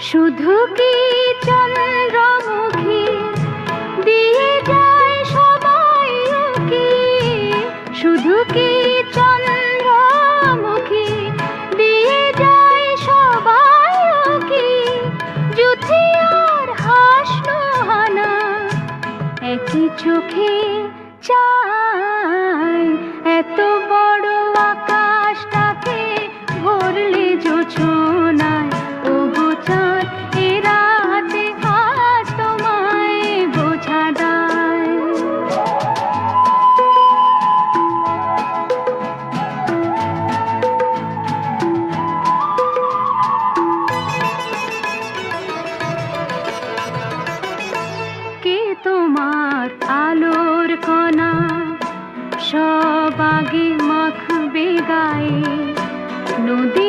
শুধু কি চন্দ্রমুখী? দিয়ে যায় সবাই কি শুধু কি চন্দ্রমুখী? দিয়ে যায় সবাই কি যুথি আর হাসনো হানা একই চোখে চা তোমার আলোর কণা সব আগে মাখবে গায়ে নদী